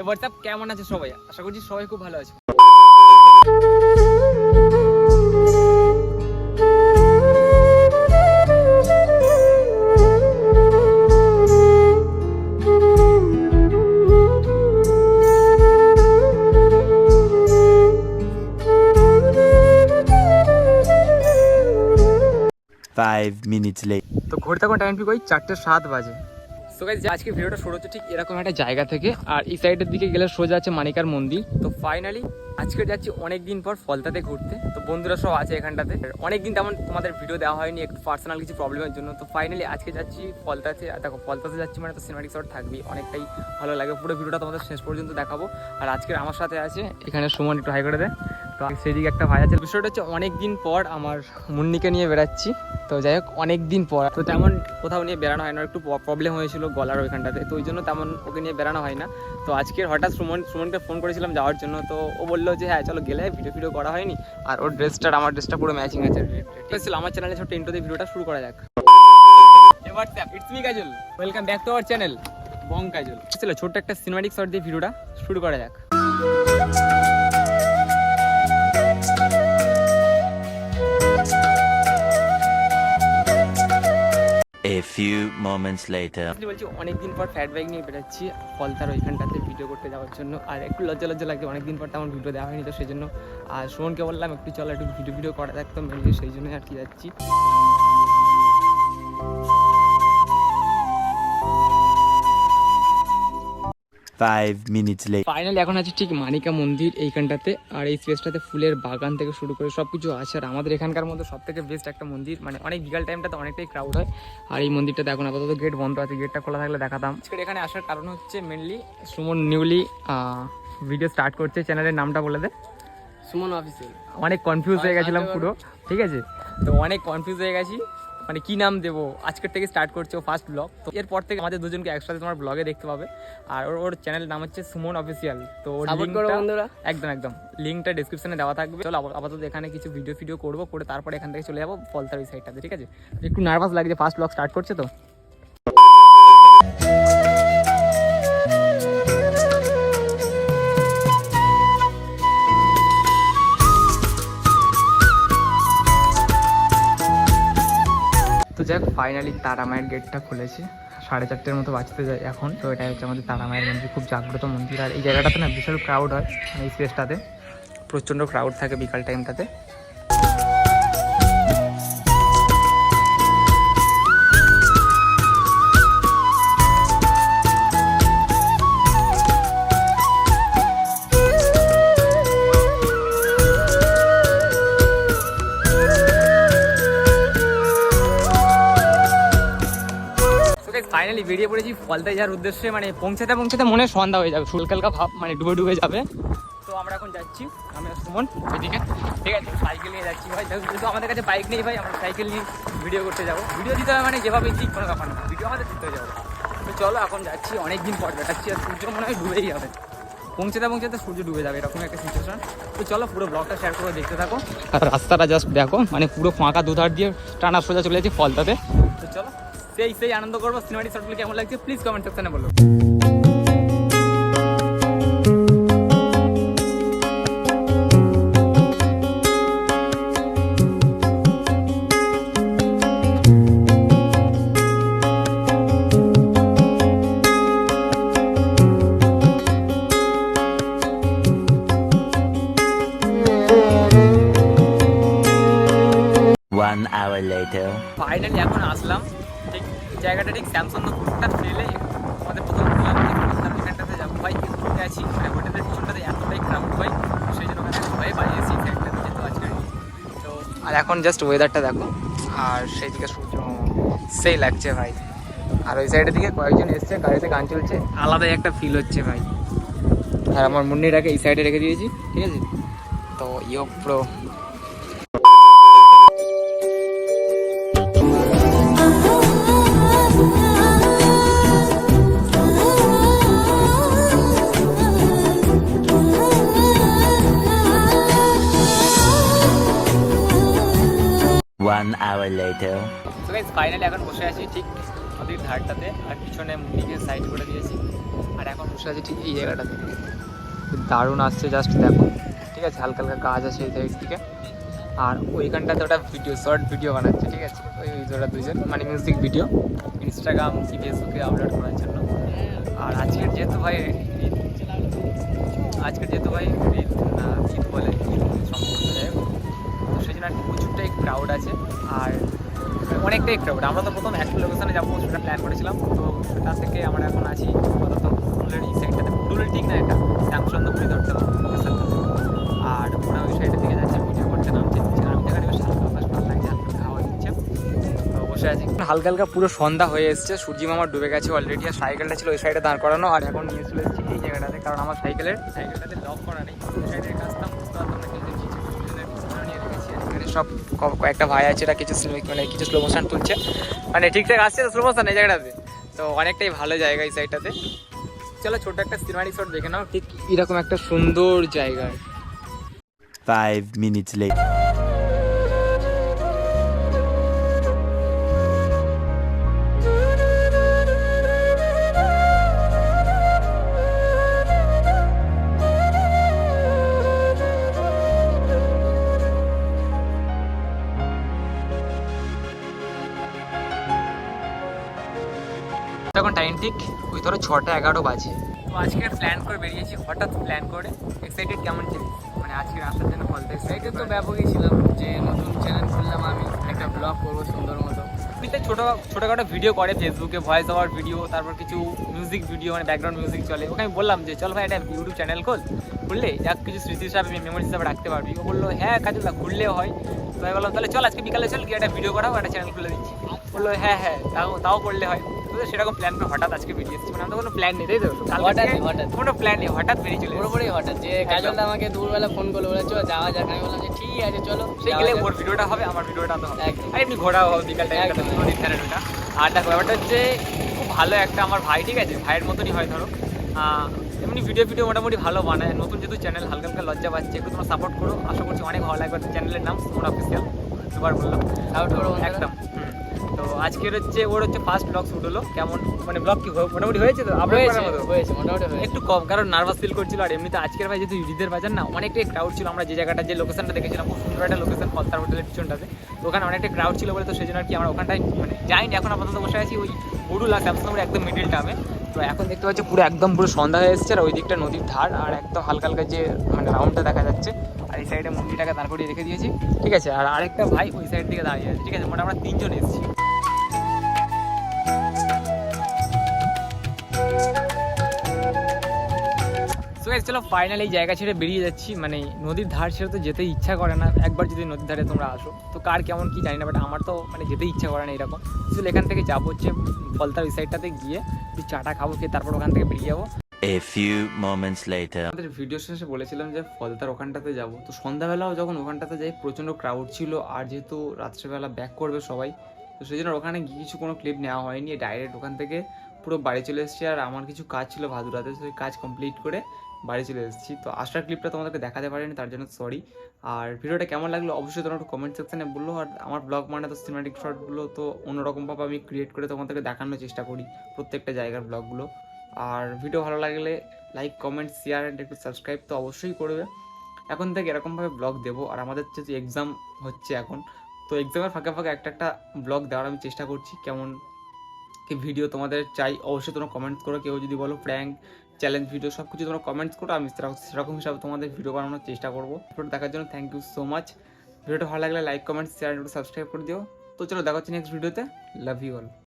এ WhatsApp কেমন আছে সবাই? আশা করছি সবাই খুব ভালো আছে. তো ঘুরতে এখন টাইম ঠিক ওই চারটে সাত বাজে। তো গাইজ আজকে ভিডিওটা শুরু হচ্ছে ঠিক এরকম একটা জায়গা থেকে। আর এই সাইডের দিকে গেলে সোজা আছে মানিকার মন্দির। তো ফাইনালি আজকে যাচ্ছি অনেক দিন পর ফলতাতে ঘুরতে। তো বন্ধুরা সব আছে এখানটাতে। অনেক দিন তেমন তোমাদের ভিডিও দেওয়া হয়নি, একটু পার্সোনাল কিছু প্রবলেমের জন্য। তো ফাইনালি আজকে যাচ্ছি ফলতাতে। আর দেখো, ফলতাতে যাচ্ছি মানে তো সিনেমাটিক শট থাকবেই। অনেকটাই ভালো লাগে। পুরো ভিডিওটা তোমাদের শেষ পর্যন্ত দেখাবো। আর আজকে আমার সাথে আছে, এখানে সুমন একটু হাই করে দেয় তো সেদিকে একটা ভাই আছে। বিষয়টা হচ্ছে অনেক দিন পর আমার মুন্নিকে নিয়ে বেড়াচ্ছি। তো যাই হোক অনেক দিন পর। তো তেমন কোথাও নিয়ে বেড়ানো হয় না একটু প্রবলেম হয়েছিল গলার ওইখানটাতে। তো ওই জন্য তেমন ওকে নিয়ে বেড়ানো হয় না। তো আজকের হঠাৎ সুমন সুমনকে ফোন করেছিলাম যাওয়ার জন্য। তো ও বলল যে হ্যাঁ চলো গেলে ভিডিও ভিডিও করা হয়নি। আর ওর ড্রেসটার আমার ড্রেসটা পুরো ম্যাচিং আছে। ছিল আমার চ্যানেলে ছোট ইন্টো দিয়ে ভিডিওটা শুরু করা যাক। What's up it's me Kajal. Welcome back to our channel Bong Kajal ছিল ছোট্ট একটা সিনেমাটিক শট দিয়ে ভিডিওটা শুরু করা যাক। A few moments later. বলছি অনেকদিন পর ফ্যাট বাইক নিয়ে বেরোচ্ছি ফলতার ওইখানটাতে। ভিডিও করতে যাওয়ার জন্য। আর একটু লজ্জা লজ্জা লাগছে অনেকদিন পর তেমন ভিডিও দেওয়া হয়নি তো সেই জন্য আর সুমনকে বললাম, একটু চলো, একটু ভিডিও ভিডিও করা যাক তো, মেনলি সেই জন্যই আর কি যাচ্ছি। Five minutes later. ফাইনালি এখন আছে ঠিক মানিকা মন্দির এইখানটাতে। আর এই স্পেসটাতে ফুলের বাগান থেকে শুরু করে সব কিছু আছে। আর আমাদের এখানকার মধ্যে সব থেকে বেস্ট একটা মন্দির মানে অনেক বিকাল টাইমটাতে অনেকটাই ক্রাউড হয়। আর এই মন্দিরটাতে এখন আপাতত গেট বন্ধ আছে গেটটা খোলা থাকলে দেখাতাম। আজকে এখানে আসার কারণ হচ্ছে mainly Suman newly video start করছে। চ্যানেলের নামটা বলে দে। সুমন অফিসিয়াল অনেক কনফিউজ হয়ে গেছিলাম পুরো। ঠিক আছে? তো অনেক কনফিউজ হয়ে গেছি। মানে কি নাম দেবো? আজকের থেকে স্টার্ট করছে ও ফার্স্ট ব্লগ তো এরপর থেকে আমাদের দুজনকে একসাথে তোমার ব্লগে দেখতে পাবে। আর ওর ওর চ্যানেল নাম হচ্ছে সুমন অফিসিয়াল তো বন্ধুরা। একদম একদম। লিঙ্কটা ডিসক্রিপশনে দেওয়া থাকবে। চলো আপাতত- আপাতত এখানে কিছু ভিডিও ফিডিও করব করে তারপরে এখান থেকে চলে যাব ফলতার ওই সাইডটাতে ঠিক আছে? একটু নার্ভাস লাগছে ফার্স্ট ব্লগ স্টার্ট করছে তো? যাক ফাইনালি তারা মায়ের গেটটা খুলেছে। সাড়ে চারটের মতো বাঁচতে যায় এখন। তো এটা হচ্ছে আমাদের তারা মায়ের মন্দির, খুব জাগ্রত মন্দির। আর এই জায়গাটাতে না বিশাল ক্রাউড হয় মানে এই স্পেসটাতে প্রচণ্ড ক্রাউড থাকে বিকাল টাইমটাতে ফাইনালি বেরিয়ে পড়েছি ফলতায় যাওয়ার উদ্দেশ্যে মানে পৌঁছাতে পৌঁছাতে মনে সন্ধ্যা হয়ে যাবে। সুলকালকা ভাব মানে ডুবে ডুবে যাবে। তো আমরা এখন যাচ্ছি, আমি সুমন ওইদিকে ঠিক আছে সাইকেল নিয়ে যাচ্ছি ভাই। যেহেতু আমাদের কাছে বাইক নেই ভাই, আমরা সাইকেল নিয়ে ভিডিও করতে যাব। ভিডিও দিতে হবে মানে যেভাবে ঠিক কোনো ব্যাপার না। ভিডিও আমাদের দিতে যাব তো চলো, এখন যাচ্ছি অনেক দিন পর বেটাচ্ছি আর সূর্য মনে হয় ডুবেই যাবে। পৌঁছাতে পৌঁছাতে সূর্য ডুবে যাবে, এরকম একটা সিচুয়েশন তো চলো, পুরো ব্লগটা শেয়ার করে দেখতে থাকো। আর রাস্তাটা জাস্ট দেখো মানে পুরো ফাঁকা দুধার দিয়ে টানা সোজা চলে যাচ্ছে ফলতাতে। তো চলো। সেই সেই আনন্দ করব। সিনেমাটিক শর্টগুলো কেমন লাগছে প্লিজ কমেন্ট সেকশনে বলো। One hour later. ফাইনালি এখন আসলাম। জায়গাটা ঠিক স্যামসং স্যামসংটা ফেলে আমাদের প্রথম কলকাতার এখানটাতে যাব। ভাই ঘুরতে আছি মানে হোটেলের পিছনটাতে এতটাই ক্রাউড হয় সেই জন্য ওখানে ভয়ে এসি একটা যেহেতু আজকে তো আর এখন জাস্ট ওয়েদারটা দেখো আর সেই দিকে সূর্য সেই লাগছে ভাই। আর ওই সাইডের দিকে কয়েকজন এসছে গাড়িতে গান চলছে। আলাদাই একটা ফিল হচ্ছে ভাই। আর আমার মুন্নিটাকে এই সাইডে রেখে দিয়েছি ঠিক আছে? তো ইয়ো প্রো hour later. তো গাইজ ফাইনালি এখন বসে আছি ঠিক নদীর ধারটাতে আর পিছনে মুন্ডিকে সাইড করে দিয়েছি। আর এখন বসে আছে ঠিক এই জায়গাটাতে। দারুণ আসছে জাস্ট দেখো। ঠিক আছে, হালকা হালকা গাছ আছে এই সাইড থেকে আর ওইখানটাতে ওটা ভিডিও শর্ট ভিডিও বানাচ্ছে, ঠিক আছে? ওই ওরা দুজন মানে মিউজিক ভিডিও ইনস্টাগ্রাম ফেসবুকে আপলোড করার জন্য। আর আজকের যেহেতু ভাই আজকের যেহেতু ভাই ঈদ বলে ঈদ জন্য প্রচুরটাই ক্রাউড আছে। আর অনেকটাই ক্রাউড আমরা তো প্রথম একটা লোকেশনে যাব সেটা প্ল্যান করেছিলাম। তো সেটা থেকে আমরা এখন আছি আপাতত পুরুলের এই সাইডটাতে পুরুলের ঠিক না এটা? শ্যামচন্দ্রপুরি ধরতে আর ওরা ওই সাইডের দিকে যাচ্ছে ভিডিও করতে নামছে আমি দেখাটি বেশ হালকা বাতাস ভালো লাগছে হালকা হাওয়া দিচ্ছে। বসে আছি। হালকা হালকা পুরো সন্ধ্যা হয়ে এসছে। সূর্যি মামা ডুবে গেছে অলরেডি আর সাইকেলটা ছিল ওই সাইডে দাঁড় করানো। আর এখন নিয়ে চলে এসেছি এই জায়গাটাতে। কারণ আমার সাইকেলের সাইকেলটাতে লক করা নেই। ওই সাইডের কাজটা বুঝতে পারতাম না সব কয়েকটা ভাই আছে এটা কিছু মানে কিছু স্লো মোশন তুলছে। মানে ঠিকঠাক আসছে তো স্লো মোশন এই জায়গাটাতে? তো অনেকটাই ভালো জায়গা এই সাইডটাতে চলো ছোট একটা সিনেমাটিক শট দেখে নাও, ঠিক এরকম একটা সুন্দর জায়গা ফাইভ minutes later. টাইম ঠিক ওই ধরো ছটা এগারো বাজে। তো আজকে প্ল্যান করে বেরিয়েছি হঠাৎ প্ল্যান করে এক্সাইটেড কেমন ছিল মানে আজকে আসার জন্য বলতে এটা এক্সাইটেড তো ব্যাপকই ছিলাম যে নতুন চ্যানেল খুললাম আমি একটা ব্লগ করব সুন্দর মতো। এমনিতে ছোটো ছোটোখাটো ভিডিও করে ফেসবুকে ভয়েস ওভার ভিডিও তারপর কিছু মিউজিক ভিডিও মানে ব্যাকগ্রাউন্ড মিউজিক চলে। ওকে আমি বললাম যে চল ভাই একটা ইউটিউব চ্যানেল খোল। খুললে যাক কিছু স্মৃতি হিসাবে মেমোরি হিসাবে রাখতে পারবি। ও বলল হ্যাঁ কাজুল্লাহ খুললেও হয়। তো আমি বললাম তাহলে চল আজকে বিকালে চল গিয়ে একটা ভিডিও করাও একটা চ্যানেল খুলে দিচ্ছি। বলল হ্যাঁ হ্যাঁ তাও তাও করলে হয়। তো সেরকম প্ল্যান করে হঠাৎ আজকে বেরিয়ে এসেছি। মানে আমাদের কোনো প্ল্যান নেই তাই তো? হঠাৎ, হঠাৎ। কোনো প্ল্যান নেই হঠাৎ বেরিয়ে চলে পুরোপুরি হঠাৎ। যে কাজলদা আমাকে দুপুরবেলা ফোন করল বলে চলো যাওয়া যাক। আমি বললাম যে ঠিক আছে চলো সেই গেলে ওর ভিডিওটা হবে আমার ভিডিওটা তো হবে। আর এমনি ঘোরা হবে বিকাল টাইমে নদীর ধারে ওটা। আর দেখো ব্যাপারটা হচ্ছে খুব ভালো একটা আমার ভাই ঠিক আছে? ভাইয়ের মতনই হয় ধরো। এমনি ভিডিও ভিডিও মোটামুটি ভালো বানায়। নতুন যেহেতু চ্যানেল হালকা হালকা লজ্জা পাচ্ছে একটু তোমরা সাপোর্ট করো। আশা করছি অনেক ভালো লাগবে চ্যানেলের নাম সুমন অফিসিয়াল দুবার বললাম। Support করো একদম। আজকের হচ্ছে ওর হচ্ছে ফার্স্ট ব্লগ শুট হলো। কেমন? মানে ব্লগ কি মোটামুটি হয়েছে তো? আপনার হয়েছে? মোটামুটি একটু কম কারণ নার্ভাস ফিল করছিল আর এমনিতে আজকের ভাই যেহেতু ঈদের বাজার না অনেকটাই ক্রাউড ছিল। আমরা যে জায়গাটা যে লোকেশনটা দেখেছিলাম খুব সুন্দর একটা লোকেশন পদ্মার হোটেলের পিছনটাতে। তো ওখানে অনেকটা ক্রাউড ছিল বলে তো সেই জন্য আর কি আমরা ওখানটায় মানে যাইনি। এখন আপাতত বসে আছি ওই উডুলা স্যামসাংয়ের একদম মিডিল টামে তো এখন দেখতে পাচ্ছি পুরো একদম পুরো সন্ধ্যা হয়ে এসেছে আর ওই দিকটা নদীর ধার আর একদম হালকা হালকা যে মানে রাউন্ডটা দেখা যাচ্ছে আর এই সাইডে মন্দিরটাকে দাঁড় করিয়ে রেখে দিয়েছি। ঠিক আছে? আর আরেকটা ভাই ওই সাইড থেকে দাঁড়িয়ে আছে। ঠিক আছে? মোটামুটি আমরা তিনজন এসেছি। চলো ফাইনালি এই জায়গা ছেড়ে বেরিয়ে যাচ্ছি। মানে নদীর ধার ছেড়ে তো যেতে ইচ্ছা করে না। একবার যদি নদীর ধারে তোমরা আসো তো কার কেমন কি জানি না বাট আমার তো মানে যেতে ইচ্ছা করে না এরকম। চলো এখান থেকে যাব হচ্ছে ফলতার ওই সাইডটাতে গিয়ে একটু চাটা খাব খেয়ে তারপর ওখান থেকে বেরিয়ে যাব। A few moments later. আমাদের ভিডিও শেষে বলেছিলাম যে ফলতার ওখানটাতে যাব। তো সন্ধ্যাবেলাও যখন ওখানটাতে যাই প্রচণ্ড ক্রাউড ছিল আর যেহেতু রাত্রেবেলা ব্যাক করবে সবাই তো সেই জন্য ওখানে গিয়ে কিছু কোনো ক্লিপ নেওয়া হয়নি। ডাইরেক্ট ওখান থেকে পুরো বাড়ি চলে এসেছি আর আমার কিছু কাজ ছিল ভাদুরাতে সেই কাজ কমপ্লিট করে বাড়ি চলে এসেছি। তো আসার ক্লিপটা তোমাদেরকে দেখাতে পারিনি, তার জন্য সরি আর ভিডিওটা কেমন লাগল অবশ্যই তোমরা একটু কমেন্ট সেকশনে বলল। আর আমার ব্লগ মানে তো সিনেমাটিক শটগুলো তো অন্যরকমভাবে আমি ক্রিয়েট করে তোমাদেরকে দেখানোর চেষ্টা করি প্রত্যেকটা জায়গার ব্লগগুলো আর ভিডিও ভালো লাগলে লাইক কমেন্ট শেয়ার অ্যান্ড একটু সাবস্ক্রাইব তো অবশ্যই করবে। এখন থেকে এরকমভাবে ব্লগ দেবো। আর আমাদের যেহেতু এক্সাম হচ্ছে এখন, তো এক্সামের ফাঁকে ফাঁকে একটা একটা ব্লগ দেওয়ার আমি চেষ্টা করছি, কেমন ভিডিও তোমাদের চাই? অবশ্যই তোমরা কমেন্টস করো। কেউ যদি বলো প্র্যাঙ্ক চ্যালেঞ্জ ভিডিও সব কিছু তোমরা কমেন্টস করো, আমি সেরকম- হিসাবে তোমাদের ভিডিও বানানোর চেষ্টা করব। ভিডিওটা দেখার জন্য থ্যাংক ইউ সো মাচ ভিডিওটা ভালো লাগলে লাইক কমেন্ট শেয়ার সাবস্ক্রাইব করে দিও। তো চলো, দেখা হচ্ছে নেক্সট ভিডিওতে লাভ ইউ অল